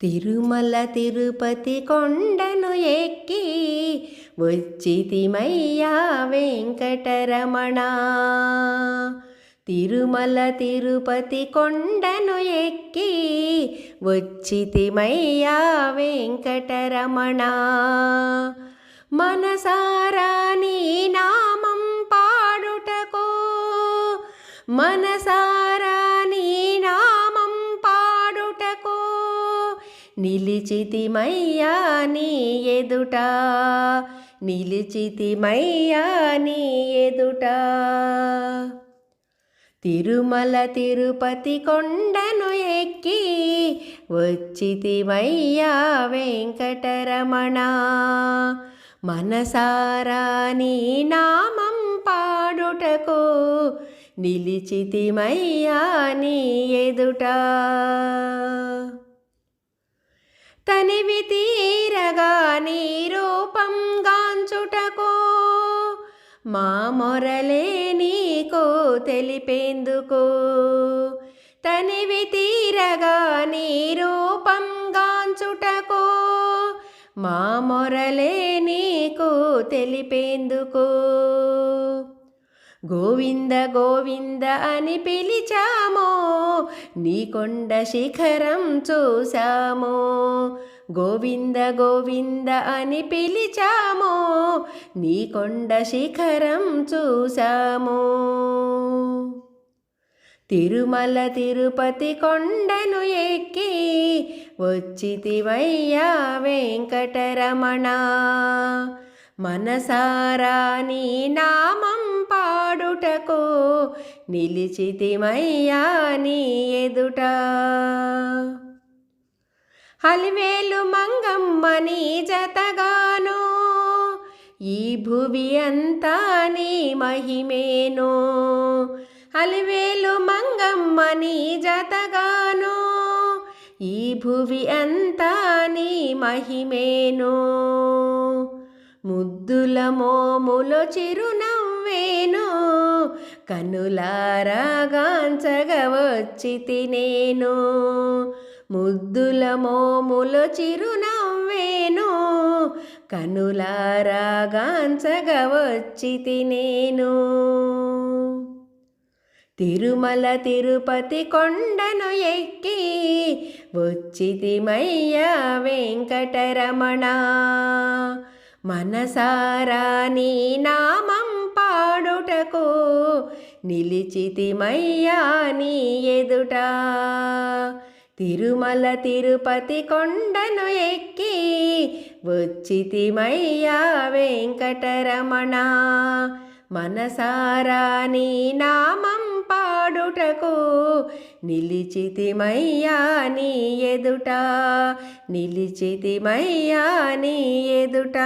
తిరుమల తిరుపతి కొండను ఎక్కి వచ్చితిమయ్యా వెంకటరమణ. తిరుమల తిరుపతి కొండను ఎక్కి వచ్చితిమయ్యా వెంకటరమణ. మనసారా నీ నామం పాడుటకో మనసారా నిలిచితిమయ్యా నీ ఎదుట. నిలిచితిమయ్యా నీ ఎదుట. తిరుమల తిరుపతి కొండను ఎక్కి వచ్చితిమయ్యా వెంకటరమణ. మనసారా నీ నామం పాడుటకు నిలిచితిమయ్యా నీ ఎదుట. తనివి తీరగా నీ రూపం గాంచుటకో. మా మొరలే నీకో తెలిపేందుకో. తనివి తీరగా నీ రూపం గాంచుటకో. మా మొరలే నీకు తెలిపేందుకో. గోవింద గోవింద అని పిలిచామో నీ కొండ శిఖరం చూసాము గోవింద గోవింద అని పిలిచామో నీ కొండ శిఖరం చూసామో తిరుమల తిరుపతి కొండను ఎక్కి వచ్చితివయ్యా వెంకటరమణ. మనసారా నీ నామం పాడుటకు నిలిచితిమయ్యా నీ ఎదుట. హలివేలు మంగమ్మ నీ జతగాను ఈ భువి అంతా నీ మహిమేను. అలివేలు మంగమ్మ నీ జతగాను ఈ భువి అంతా నీ మహిమేను. ముద్దుల మోములో చిరునవ్వేను కనులారాగాంచగవచ్చి తినేను. ముద్దుల మోములో చిరునవ్వేను కనులారాగాంచగవచ్చి తినేను. తిరుమల తిరుపతి కొండను ఎక్కి వచ్చితిమయ్యా వెంకటరమణ. మనసారా నీ నామం పాడుటకు నిలిచితిమయ్యా నీ ఎదుట. తిరుమల తిరుపతి కొండను ఎక్కి వచ్చితిమయ్యా వెంకటరమణ. మనసారా నీ నామం పాడుటకు నిలిచితిమయ్యా నీ ఎదుట నిలిచితిమయ్యా నీ ఎదుట.